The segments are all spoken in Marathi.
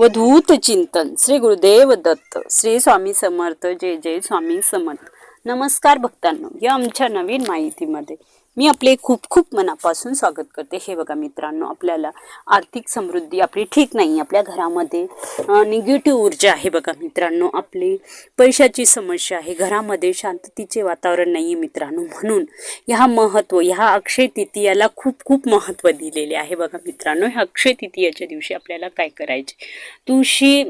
अवधूत चिंतन. श्री गुरुदेव दत्त श्री स्वामी समर्थ जय जय स्वामी समर्थ. नमस्कार भक्तांनो या आमच्या नवीन माहितीमध्ये मी आपले खूप खूप मनापासून स्वागत करते. हे बघा मित्रांनो आपल्याला आर्थिक समृद्धी आपली ठीक नाही आपल्या घरामध्ये निगेटिव्ह ऊर्जा आहे बघा मित्रांनो. आपली पैशाची समस्या आहे घरामध्ये शांततेचे वातावरण नाही आहे मित्रांनो. म्हणून ह्या महत्त्व ह्या अक्षय तृतीयाला खूप खूप महत्त्व दिलेले आहे बघा मित्रांनो. ह्या अक्षय तृतीयाच्या दिवशी आपल्याला काय करायचे? तुळशी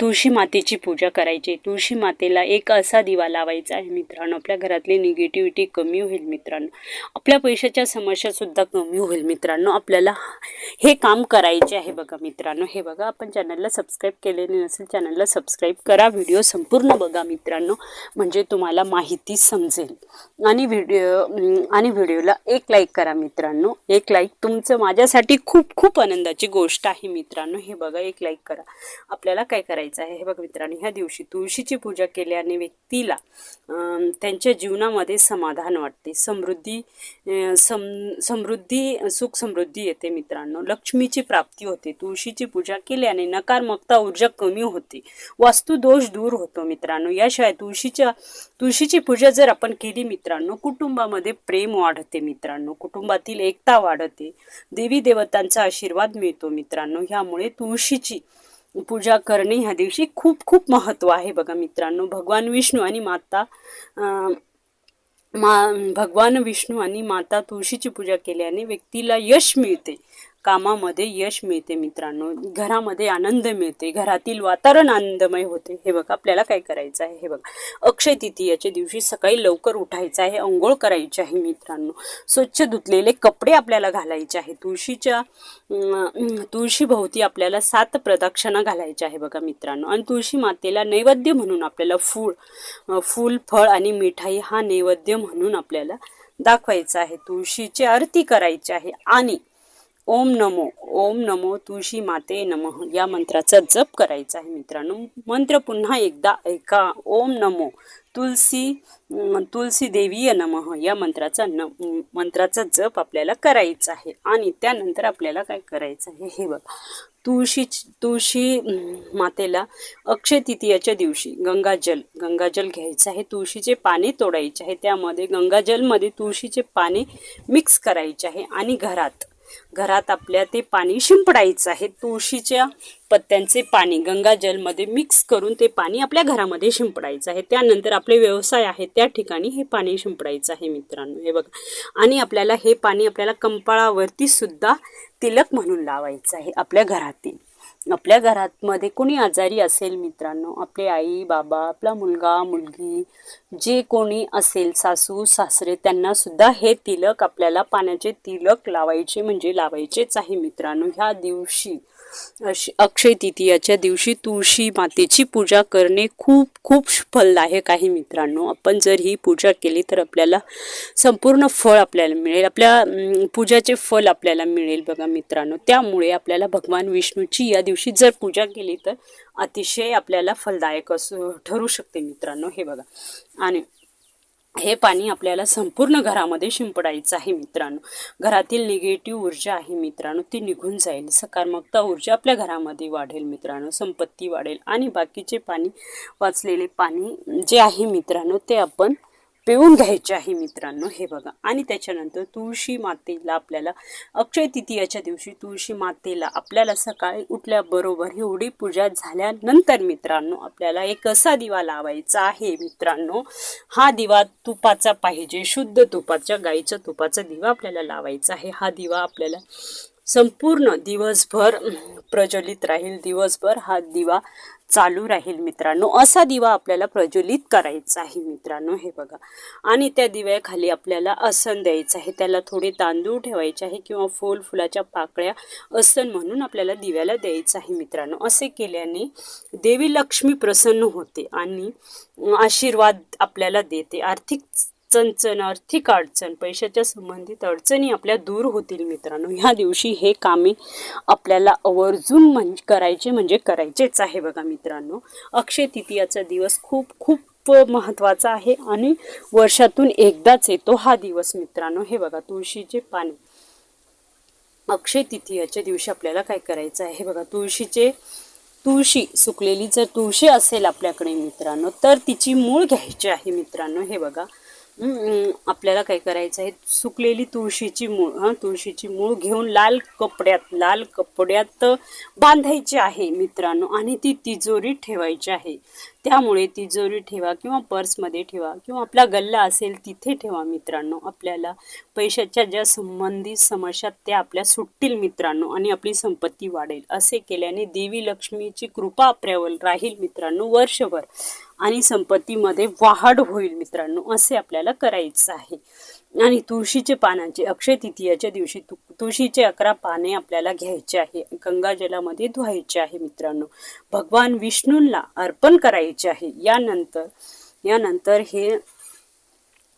तुळशी मातेची पूजा करायची. तुळशी मातेला एक असा दिवा लावायचा आहे मित्रांनो. आपल्या घरातली निगेटिव्हिटी कमी होईल मित्रांनो. आपल्या पैशाच्या समस्या सुद्धा कमी होईल मित्रांनो. आपल्याला हे काम करायचे आहे बघा मित्रांनो. हे बघा आपण चॅनलला सबस्क्राईब केलेले नसेल चॅनलला सबस्क्राईब करा. व्हिडिओ संपूर्ण बघा मित्रांनो. म्हणजे तुम्हाला माहिती समजेल. आणि व्हिडिओ आणि व्हिडिओला एक लाईक करा मित्रांनो. एक लाईक तुमचं माझ्यासाठी खूप खूप आनंदाची गोष्ट आहे मित्रांनो. हे बघा एक लाईक करा. आपल्याला काय करायचं आहे? हे बघा मित्रांनो ह्या दिवशी तुळशीची पूजा केल्याने व्यक्तीला त्यांच्या जीवनामध्ये समाधान वाटते. समृद्धी सम समृद्धी सुख समृद्धी येते मित्रांनो. लक्ष्मीची प्राप्ती होते तुळशीची पूजा केल्याने नकारात्मकता ऊर्जा कमी होते. वास्तुदोष दूर होतो मित्रांनो. याशिवाय तुळशीच्या तुळशीची पूजा जर आपण केली मित्रांनो कुटुंबामध्ये प्रेम वाढते मित्रांनो. कुटुंबातील एकता वाढते. देवी देवतांचा आशीर्वाद मिळतो मित्रांनो. ह्यामुळे तुळशीची पूजा करणे ह्या दिवशी खूप खूप महत्त्व आहे बघा मित्रांनो. भगवान विष्णू आणि माता मा भगवान विष्णू आणि माता तुळशीची पूजा केल्याने व्यक्तीला यश मिळते. कामामध्ये यश मिळते मित्रांनो. घरामध्ये आनंद मिळते. घरातील वातावरण आनंदमय होते. हे बघा आपल्याला काय करायचं आहे? हे बघा. अक्षय तृतीयाच्या दिवशी सकाळी लवकर उठायचं आहे अंघोळ करायची आहे मित्रांनो. स्वच्छ धुतलेले कपडे आपल्याला घालायचे आहे. तुळशीच्या तुळशीभोवती आपल्याला सात प्रदक्षिणा घालायच्या आहे बघा मित्रांनो. आणि तुळशी मातेला नैवेद्य म्हणून आपल्याला फूळ फूल फळ आणि मिठाई हा नैवेद्य म्हणून आपल्याला दाखवायचा आहे. तुळशीची आरती करायची आहे. आणि ओम नमो ओम नमो तुळशी माते नमः. या मंत्राचा जप करायचा आहे मित्रांनो. मंत्र पुन्हा एकदा ऐका. ओम नमो तुलसी तुलसी देवीय नमः. या मंत्राचा न मंत्राचा जप आपल्याला करायचा आहे. आणि त्यानंतर आपल्याला काय करायचं आहे? हे बघा. तुळशी तुळशी मातेला अक्षय तृतीयाच्या दिवशी गंगाजल गंगाजल घ्यायचं आहे. तुळशीचे पाने तोडायचे आहे. त्यामध्ये गंगाजलमध्ये तुळशीचे पाने मिक्स करायचे आहे. आणि घरात घरात आपल्या ते पाणी शिंपडायचं आहे. तुळशीच्या पत्त्यांचे पाणी गंगाजलमध्ये मिक्स करून ते पाणी आपल्या घरामध्ये शिंपडायचं आहे. त्यानंतर आपले व्यवसाय आहे त्या ठिकाणी हे पाणी शिंपडायचं आहे मित्रांनो. हे बघा. आणि आपल्याला हे पाणी आपल्याला कंपाळावरती सुद्धा तिलक म्हणून लावायचं आहे आपल्या घरातील. आपल्या घरातमध्ये कोणी आजारी असेल मित्रांनो आपले आई बाबा आपला मुलगा मुलगी जे कोणी असेल सासू सासरे त्यांना सुद्धा हे तिलक आपल्याला पाण्याचे तिलक लावायचे म्हणजे लावायचेच आहे मित्रांनो. ह्या दिवशी अक्षय तृतीयाच्या दिवशी तुळशी मातेची पूजा करणे खूप खूप फलदायक आहे मित्रांनो. आपण जर ही पूजा केली तर आपल्याला संपूर्ण फळ आपल्याला मिळेल. आपल्या पूजाचे फल आपल्याला मिळेल बघा मित्रांनो. त्यामुळे आपल्याला भगवान विष्णूची या दिवशी जर पूजा केली तर अतिशय आपल्याला फलदायक असं ठरू शकते मित्रांनो. हे बघा. आणि हे पाणी आपल्याला संपूर्ण घरामध्ये शिंपडायचं आहे मित्रांनो. घरातील निगेटिव्ह ऊर्जा आहे मित्रांनो ती निघून जाईल. सकारात्मकता ऊर्जा आपल्या घरामध्ये वाढेल मित्रांनो संपत्ती वाढेल आणि बाकीचे पाणी वाचलेले पाणी जे आहे मित्रांनो ते आपण पिळून घ्यायचे आहे मित्रांनो. हे बघा. आणि त्याच्यानंतर तुळशी मातेला आपल्याला अक्षय तृतीयाच्या दिवशी तुळशी मातेला आपल्याला सकाळी उठल्याबरोबर एवढी पूजा झाल्यानंतर मित्रांनो आपल्याला एक असा दिवा लावायचा आहे मित्रांनो. हा दिवा तुपाचा पाहिजे. शुद्ध तुपाच्या गाईचा तुपाचा दिवा आपल्याला लावायचा आहे. हा दिवा आपल्याला संपूर्ण दिवसभर प्रज्वलित राहील. दिवसभर हा दिवा चालू राहील मित्रांनो. असा दिवा आपल्याला प्रज्वलित करायचा आहे मित्रांनो हे बघा. आणि त्या दिव्याखाली आपल्याला आसन द्यायचं आहे. त्याला थोडे तांदूळ ठेवायचे आहे किंवा फूल फुलाच्या पाकळ्या आसन म्हणून आपल्याला दिव्याला द्यायचं आहे मित्रांनो. असे केल्याने देवी लक्ष्मी प्रसन्न होते आणि आशीर्वाद आपल्याला देते. आर्थिक चणचण आर्थिक अडचण पैशाच्या संबंधित अडचणी आपल्या दूर होतील मित्रांनो. ह्या दिवशी हे कामे आपल्याला आवर्जून म्हणजे करायचे म्हणजे करायचेच आहे बघा मित्रांनो. अक्षय तृतीयाचा दिवस खूप खूप महत्त्वाचा आहे आणि वर्षातून एकदाच येतो हा दिवस मित्रांनो. हे बघा तुळशीचे पाने. अक्षय तृतीयाच्या दिवशी आपल्याला काय करायचं आहे? हे बघा तुळशीचे तुळशी सुकलेली जर तुळशी असेल आपल्याकडे मित्रांनो तर तिची मूळ घ्यायची आहे मित्रांनो. हे बघा आपल्याला काय करायचं आहे? सुकलेली तुळशीची मूळ हां तुळशीची मूळ घेऊन लाल कपड्यात लाल कपड्यात बांधायची आहे मित्रांनो. आणि ती तिजोरी ठेवायची आहे. त्यामुळे तिजोरी ठेवा किंवा पर्समध्ये ठेवा किंवा आपला गल्ला असेल तिथे ठेवा मित्रांनो. आपल्याला पैशाच्या ज्या संबंधित समस्या त्या आपल्या सुटतील मित्रांनो आणि आपली संपत्ती वाढेल. असे केल्याने देवी लक्ष्मीची कृपा आपल्यावर राहील मित्रांनो वर्षभर आणि संपत्तीमध्ये वाढ होईल मित्रांनो असे आपल्याला करायचं आहे. आणि तुळशीचे पानांचे अक्षय तृतीयाच्या दिवशी तु तुळशीचे अकरा पाने आपल्याला घ्यायचे आहे. गंगाजलामध्ये धुवायचे आहे मित्रांनो. भगवान विष्णूंना अर्पण करायचे आहे. यानंतर यानंतर हे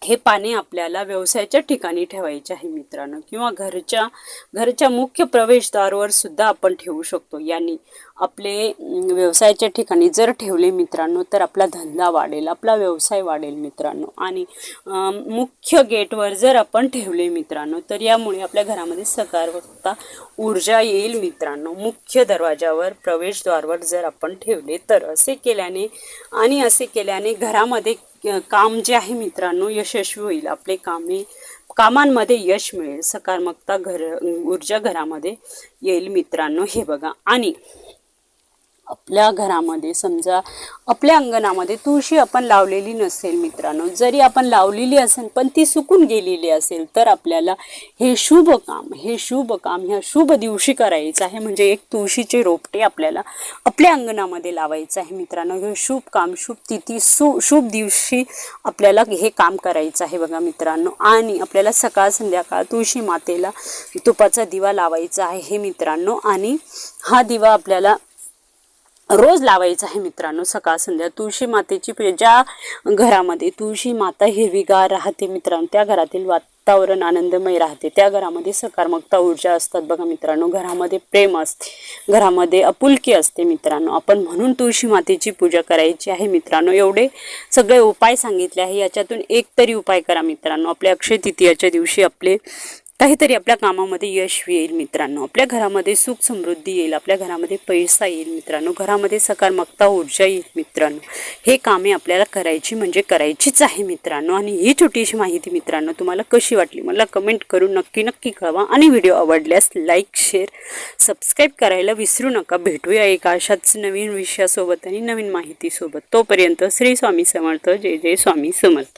हे पाने आपल्याला व्यवसायाच्या ठिकाणी ठेवायचे आहे मित्रांनो. किंवा घरच्या घरच्या मुख्य प्रवेशद्वारावर सुद्धा आपण ठेवू शकतो. यांनी आपले व्यवसायाच्या ठिकाणी जर ठेवले मित्रांनो तर आपला धंदा वाढेल आपला व्यवसाय वाढेल मित्रांनो. आणि मुख्य गेटवर जर आपण ठेवले मित्रांनो तर यामुळे आपल्या घरामध्ये सकारात्मकता ऊर्जा येईल मित्रांनो. मुख्य दरवाजावर प्रवेशद्वारवर जर आपण ठेवले तर असे केल्याने आणि असे केल्याने घरामध्ये काम जे आहे मित्रांनो यशस्वी होईल. आपले कामे कामांमध्ये यश मिळेल. सकारात्मकता घर ऊर्जा घरामध्ये येईल मित्रांनो. हे बघा. आणि आपल्या घरामध्ये समजा आपल्या अंगणामध्ये तुळशी आपण लावलेली नसेल मित्रांनो जरी आपण लावलेली असेल पण ती सुकून गेलेली असेल तर आपल्याला हे शुभ काम हे शुभ काम ह्या शुभ दिवशी करायचं आहे. म्हणजे एक तुळशीचे रोपटे आपल्याला आपल्या अंगणामध्ये लावायचं आहे मित्रांनो. हे शुभ काम शुभ तिथी सु शुभ दिवशी आपल्याला हे काम करायचं आहे बघा मित्रांनो. आणि आपल्याला सकाळ संध्याकाळ तुळशी मातेला तुपाचा दिवा लावायचा आहे हे मित्रांनो. आणि हा दिवा आपल्याला रोज लावायचं आहे मित्रांनो सकाळ संध्या. तुळशी मातेची ज्या घरामध्ये तुळशी माता हिरवीगार राहते मित्रांनो त्या घरातील वातावरण आनंदमय राहते. त्या घरामध्ये सकारात्मकता ऊर्जा असतात बघा मित्रांनो. घरामध्ये प्रेम असते घरामध्ये आपुलकी असते मित्रांनो. आपण म्हणून तुळशी मातेची पूजा करायची आहे मित्रांनो. एवढे सगळे उपाय सांगितले आहे. याच्यातून एक तरी उपाय करा मित्रांनो. आपल्या अक्षय तृतीयाच्या दिवशी आपले काहीतरी आपल्या कामामध्ये यश येईल मित्रांनो. आपल्या घरामध्ये सुख समृद्धी येईल आपल्या घरामध्ये पैसा येईल मित्रांनो. घरामध्ये सकारात्मकता ऊर्जा येईल मित्रांनो. हे कामे आपल्याला करायची म्हणजे करायचीच आहे मित्रांनो. आणि ही छोटीशी माहिती मित्रांनो तुम्हाला कशी वाटली मला कमेंट करून नक्की नक्की कळवा. आणि व्हिडिओ आवडल्यास लाईक शेअर सबस्क्राईब करायला विसरू नका. भेटूया एका अशाच नवीन विषयासोबत आणि नवीन माहितीसोबत. तोपर्यंत श्री स्वामी समर्थ. जय जय स्वामी समर्थ.